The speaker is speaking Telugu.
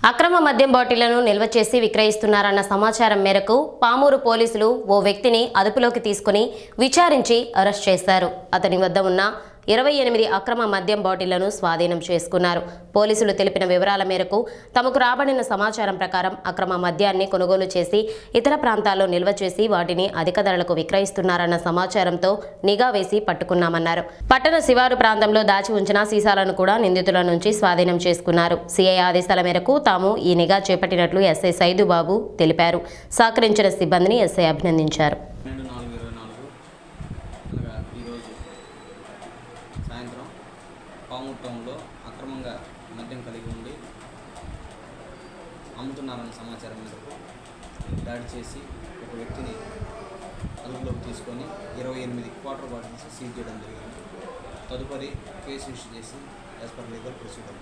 అక్రమ మద్యం బాటిళ్ళను నిల్వ చేసి విక్రయిస్తున్నారన్న సమాచారం మేరకు పామూరు పోలీసులు ఓ వ్యక్తిని అదుపులోకి తీసుకుని విచారించి అరెస్ట్ చేశారు. అతని వద్ద ఉన్న ఇరవై ఎనిమిది అక్రమ మద్యం బాటిళ్ళను స్వాధీనం చేసుకున్నారు. పోలీసులు తెలిపిన వివరాల మేరకు తమకు రాబడిన సమాచారం ప్రకారం అక్రమ మద్యాన్ని కొనుగోలు చేసి ఇతర ప్రాంతాల్లో నిల్వ చేసి వాటిని అధిక ధరలకు విక్రయిస్తున్నారన్న సమాచారంతో నిఘా వేసి పట్టుకున్నామన్నారు. పట్టణ శివారు ప్రాంతంలో దాచి ఉంచిన సీసాలను కూడా నిందితుల నుంచి స్వాధీనం చేసుకున్నారు. సిఐ ఆదేశాల మేరకు తాము ఈ నిఘా చేపట్టినట్లు ఎస్ఐ సైదుబాబు తెలిపారు. సహకరించిన సిబ్బందిని ఎస్ఐ అభినందించారు. సాయంత్రం పామూరు టౌన్లో అక్రమంగా మద్యం కలిగి ఉండి అమ్ముతున్నారన్న సమాచారం మేరకు దాడి చేసి ఒక వ్యక్తిని అదుపులోకి తీసుకొని ఇరవై ఎనిమిది క్వార్టర్ బాటిల్స్ సీజ్ చేయడం జరిగింది. తదుపరి కేసు ఇష్యూ చేసి యాజ్ పర్ లీగల్ ప్రొసీడర్